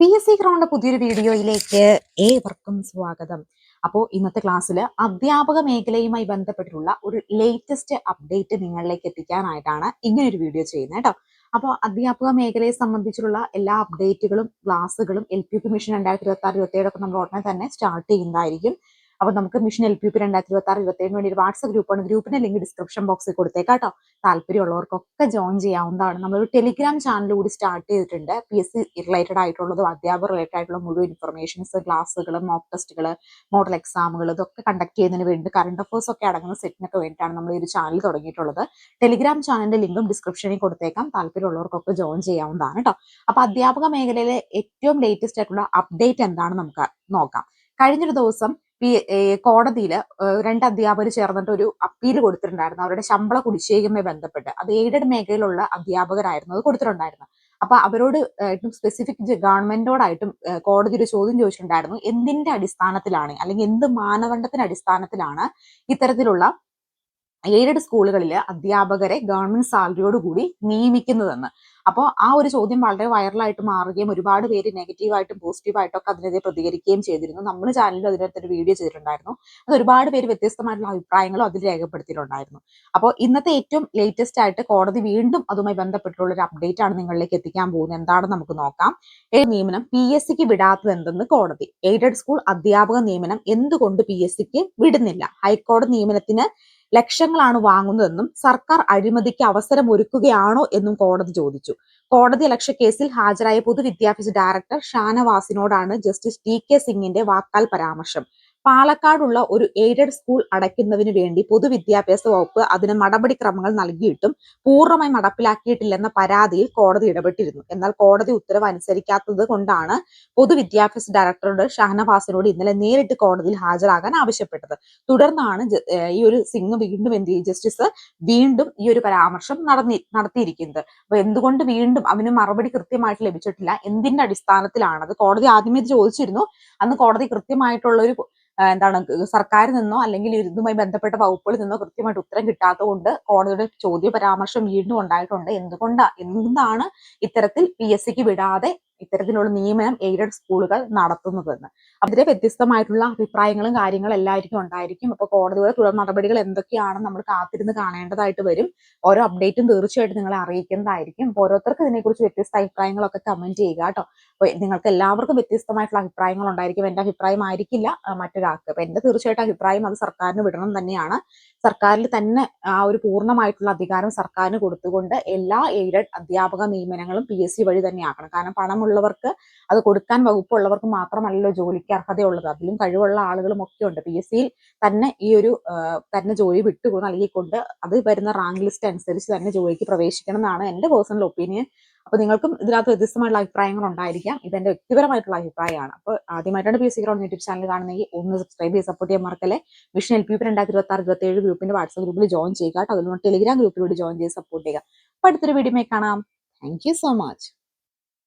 P S C ground പുതിയൊരു വീഡിയോയിലേക്ക് ഏവർക്കും സ്വാഗതം. അപ്പോൾ ഇന്നത്തെ ക്ലാസ്സിൽ അധ്യാപക മേഖലയുമായി ബന്ധപ്പെട്ടിട്ടുള്ള ഒരു ലേറ്റസ്റ്റ് അപ്ഡേറ്റ് നിങ്ങളിലേക്ക് എത്തിക്കാനായിട്ടാണ് ഇങ്ങനെ ഒരു വീഡിയോ ചെയ്യുന്നത് കേട്ടോ. അപ്പോൾ അധ്യാപക മേഖലയെ സംബന്ധിച്ചുള്ള എല്ലാ അപ്ഡേറ്റുകളും ക്ലാസ്സുകളും എൽ പി കമ്മീഷൻ രണ്ടായിരത്തി ഇരുപത്തി ആറ് ഇരുപത്തി ഏഴൊക്കെ നമ്മൾ ഉടനെ തന്നെ സ്റ്റാർട്ട് ചെയ്യുന്നതായിരിക്കും. അപ്പൊ നമുക്ക് മിഷൻ എൽ പി പി രണ്ടായിരത്തി ഇരുപത്തി ആറ് ഇരുപത്തി ഏഴിന് വേണ്ടി ഒരു വാട്സ്ആപ്പ് ഗ്രൂപ്പാണ് ഗ്രൂപ്പിന്റെ ലിങ്ക് ഡിസ്ക്രിപ്ഷൻ ബോക്സിൽ കൊടുത്തേക്കാട്ടോ താല്പര്യമുള്ളവർക്കൊക്കെ ജോയിൻ ചെയ്യാവുന്നതാണ്. നമ്മളൊരു ടെലിഗ്രാം ചാനൽ കൂടി സ്റ്റാർട്ട് ചെയ്തിട്ടുണ്ട്. പി എസ് സി റിലേറ്റഡ് ആയിട്ടുള്ളതും അധ്യാപക റിലേറ്റഡ് ആയിട്ടുള്ള മുഴുവൻ ഇൻഫർമേഷൻസ് ക്ലാസ്സുകൾ മോക്ക് ടെസ്റ്റുകൾ മോഡൽ എക്സാമുകൾ ഇതൊക്കെ കണ്ടക്ട് ചെയ്യുന്നതിന് വേണ്ടി കറണ്ട് അഫേഴ്സ് ഒക്കെ അടങ്ങുന്ന സെറ്റിനൊക്കെ വേണ്ടിയിട്ടാണ് നമ്മൾ ഈ ഒരു ചാനൽ തുടങ്ങിയിട്ടുള്ളത്. ടെലിഗ്രാം ചാനലിന്റെ ലിങ്കും ഡിസ്ക്രിപ്ഷനിൽ കൊടുത്തേക്കാം. താല്പര്യമുള്ളവർക്കൊക്കെ ജോയിൻ ചെയ്യാവുന്നതാണ് കേട്ടോ. അപ്പൊ അധ്യാപക മേഖലയിലെ ഏറ്റവും ലേറ്റസ്റ്റ് ആയിട്ടുള്ള അപ്ഡേറ്റ് എന്താണ് നമുക്ക് നോക്കാം. കഴിഞ്ഞൊരു ദിവസം പി കോടതിയിൽ രണ്ട് അധ്യാപകർ ചേർന്നിട്ട് ഒരു അപ്പീൽ കൊടുത്തിട്ടുണ്ടായിരുന്നു. അവരുടെ ശമ്പള കുടിശ്ശേകയുമായി ബന്ധപ്പെട്ട്. അത് എയ്ഡഡ് മേഖലയിലുള്ള അധ്യാപകരായിരുന്നു. അത് കൊടുത്തിട്ടുണ്ടായിരുന്നു. അപ്പൊ അവരോട് ആയിട്ടും സ്പെസിഫിക് ഗവൺമെന്റോടായിട്ടും കോടതി ഒരു ചോദ്യം ചോദിച്ചിട്ടുണ്ടായിരുന്നു. എന്തിന്റെ അടിസ്ഥാനത്തിലാണ് അല്ലെങ്കിൽ എന്ത് മാനദണ്ഡത്തിന്റെ അടിസ്ഥാനത്തിലാണ് ഇത്തരത്തിലുള്ള എയ്ഡഡ് സ്കൂളുകളിൽ അധ്യാപകരെ ഗവൺമെന്റ് സാലറിയോടുകൂടി നിയമിക്കുന്നതെന്ന്. അപ്പോൾ ആ ഒരു ചോദ്യം വളരെ വൈറലായിട്ട് മാറുകയും ഒരുപാട് പേര് നെഗറ്റീവായിട്ടും പോസിറ്റീവായിട്ടും ഒക്കെ അതിനെതിരെ പ്രതികരിക്കുകയും ചെയ്തിരുന്നു. നമ്മൾ ചാനലിൽ അതിനകത്തൊരു വീഡിയോ ചെയ്തിട്ടുണ്ടായിരുന്നു. അത് ഒരുപാട് പേര് വ്യത്യസ്തമായിട്ടുള്ള അഭിപ്രായങ്ങളും അതിൽ രേഖപ്പെടുത്തിയിട്ടുണ്ടായിരുന്നു. അപ്പോൾ ഇന്നത്തെ ഏറ്റവും ലേറ്റസ്റ്റ് ആയിട്ട് കോടതി വീണ്ടും അതുമായി ബന്ധപ്പെട്ടുള്ള ഒരു അപ്ഡേറ്റ് ആണ് നിങ്ങളിലേക്ക് എത്തിക്കാൻ പോകുന്നത്. എന്താണെന്ന് നമുക്ക് നോക്കാം. ഏ നിയമനം? പി എസ് സിക്ക് വിടാത്തത് എന്തെന്ന് കോടതി. എയ്ഡഡ് സ്കൂൾ അധ്യാപക നിയമനം എന്തുകൊണ്ട് പി എസ് സിക്ക് വിടുന്നില്ല? ഹൈക്കോടതി നിയമനത്തിന് ലക്ഷങ്ങളാണ് വാങ്ങുന്നതെന്നും സർക്കാർ അഴിമതിക്ക് അവസരം ഒരുക്കുകയാണോ എന്നും കോടതി ചോദിച്ചു. കോടതി അലക്ഷ്യ കേസിൽ ഹാജരായ പൊതുവിദ്യാഭ്യാസ ഡയറക്ടർ ഷാനവാസിനോടാണ് ജസ്റ്റിസ് ടി കെ സിംഗിന്റെ വാക്കാൽ പരാമർശം. പാലക്കാടുള്ള ഒരു എയ്ഡഡ് സ്കൂൾ അടയ്ക്കുന്നതിന് വേണ്ടി പൊതുവിദ്യാഭ്യാസ വകുപ്പ് അതിന് നടപടിക്രമങ്ങൾ നൽകിയിട്ടും പൂർണമായി നടപ്പിലാക്കിയിട്ടില്ലെന്ന പരാതിയിൽ കോടതി ഇടപെട്ടിരുന്നു. എന്നാൽ കോടതി ഉത്തരവ് അനുസരിക്കാത്തത് കൊണ്ടാണ് പൊതുവിദ്യാഭ്യാസ ഡയറക്ടറോട് ഷഹനവാസിനോട് ഇന്നലെ നേരിട്ട് കോടതിയിൽ ഹാജരാകാൻ ആവശ്യപ്പെട്ടത്. തുടർന്നാണ് ഈ ഒരു സിംഗ് വീണ്ടും എന്ത് ജസ്റ്റിസ് വീണ്ടും ഈ ഒരു പരാമർശം നടന്നി നടത്തിയിരിക്കുന്നത്. അപ്പൊ എന്തുകൊണ്ട് വീണ്ടും അവന് മറുപടി കൃത്യമായിട്ട് ലഭിച്ചിട്ടില്ല? എന്തിന്റെ അടിസ്ഥാനത്തിലാണ്? അത് കോടതി ആദ്യമേ ചോദിച്ചിരുന്നു. അന്ന് കോടതി കൃത്യമായിട്ടുള്ള ഒരു എന്താണ് സർക്കാരിൽ നിന്നോ അല്ലെങ്കിൽ ഇതുമായി ബന്ധപ്പെട്ട വകുപ്പുകളിൽ നിന്നോ കൃത്യമായിട്ട് ഉത്തരം കിട്ടാത്തതുകൊണ്ട് കോടതിയുടെ ചോദ്യ പരാമർശം വീണ്ടും ഉണ്ടായിട്ടുണ്ട്. എന്തുകൊണ്ടാണ് എന്താണ് ഇത്തരത്തിൽ പി എസ് സിക്ക് വിടാതെ ഇത്തരത്തിലുള്ള നിയമനം എയ്ഡഡ് സ്കൂളുകൾ നടത്തുന്നതെന്ന്. അതിലെ വ്യത്യസ്തമായിട്ടുള്ള അഭിപ്രായങ്ങളും കാര്യങ്ങളും എല്ലാവർക്കും ഉണ്ടായിരിക്കും. അപ്പൊ കോടതിയുടെ തുടർ നടപടികൾ എന്തൊക്കെയാണെന്ന് നമ്മൾ കാത്തിരുന്ന് കാണേണ്ടതായിട്ട് വരും. ഓരോ അപ്ഡേറ്റും തീർച്ചയായിട്ടും നിങ്ങളെ അറിയിക്കുന്നതായിരിക്കും അപ്പോൾ ഓരോരുത്തർക്കും ഇതിനെക്കുറിച്ച് വ്യത്യസ്ത അഭിപ്രായങ്ങളൊക്കെ കമന്റ് ചെയ്യുക കേട്ടോ. അപ്പൊ നിങ്ങൾക്ക് എല്ലാവർക്കും വ്യത്യസ്തമായിട്ടുള്ള അഭിപ്രായങ്ങൾ ഉണ്ടായിരിക്കും. എന്റെ അഭിപ്രായം ആയിരിക്കില്ല മറ്റൊരാൾക്ക്. അപ്പൊ എന്റെ തീർച്ചയായിട്ടും അഭിപ്രായം അത് സർക്കാരിന് വിടണം തന്നെയാണ്. സർക്കാരിൽ തന്നെ ആ ഒരു പൂർണമായിട്ടുള്ള അധികാരം സർക്കാരിന് കൊടുത്തുകൊണ്ട് എല്ലാ എയ്ഡഡ് അധ്യാപക നിയമനങ്ങളും പി എസ് സി വഴി തന്നെയാക്കണം കാരണം പണമുള്ളവർക്ക് അത് കൊടുക്കാൻ വകുപ്പുള്ളവർക്ക് മാത്രമല്ലല്ലോ ജോലിക്ക് അർഹതയുള്ളത്. അതിലും കഴിവുള്ള ആളുകളും ഒക്കെ ഉണ്ട്. പി എസ് സിയിൽ തന്നെ ഈ ഒരു തന്നെ ജോലി വിട്ടു നൽകിക്കൊണ്ട് അത് വരുന്ന റാങ്ക് ലിസ്റ്റ് അനുസരിച്ച് തന്നെ ജോലിക്ക് പ്രവേശിക്കണം എന്നാണ് എന്റെ പേഴ്സണൽ ഒപ്പീനിയൻ അപ്പൊ നിങ്ങൾക്കും ഇതിനകത്ത് വ്യത്യസ്തമായിട്ടുള്ള അഭിപ്രായങ്ങൾ ഉണ്ടായിരിക്കാം. ഇതെന്റെ വ്യക്തിപരമായിട്ടുള്ള അഭിപ്രായമാണ്. അപ്പോൾ ആദ്യമായിട്ടാണ് P S C ground YouTube channel കാണുന്നെങ്കിൽ ഒന്ന് സബ്സ്ക്രൈബ് ചെയ്ത് സപ്പോർട്ട് ചെയ്യാൻ മറക്കല്ലേ. മിഷൻ എൽ പി പി രണ്ടായിരത്തി ഇരുപത്തി ആറ് ഇരുപത്തി ഏഴ് ഗ്രൂപ്പിന്റെ വാട്സ്ആപ്പ് ഗ്രൂപ്പിൽ ജോയിൻ ചെയ്യുക. കേട്ടോ അതിലൂടെ ടെലിഗ്രാം ഗ്രൂപ്പിലൂടെ ജോയിൻ ചെയ്ത് സപ്പോർട്ട് ചെയ്യുക. അപ്പൊ അടുത്തൊരു വീഡിയോ കാണാം. Thank you so much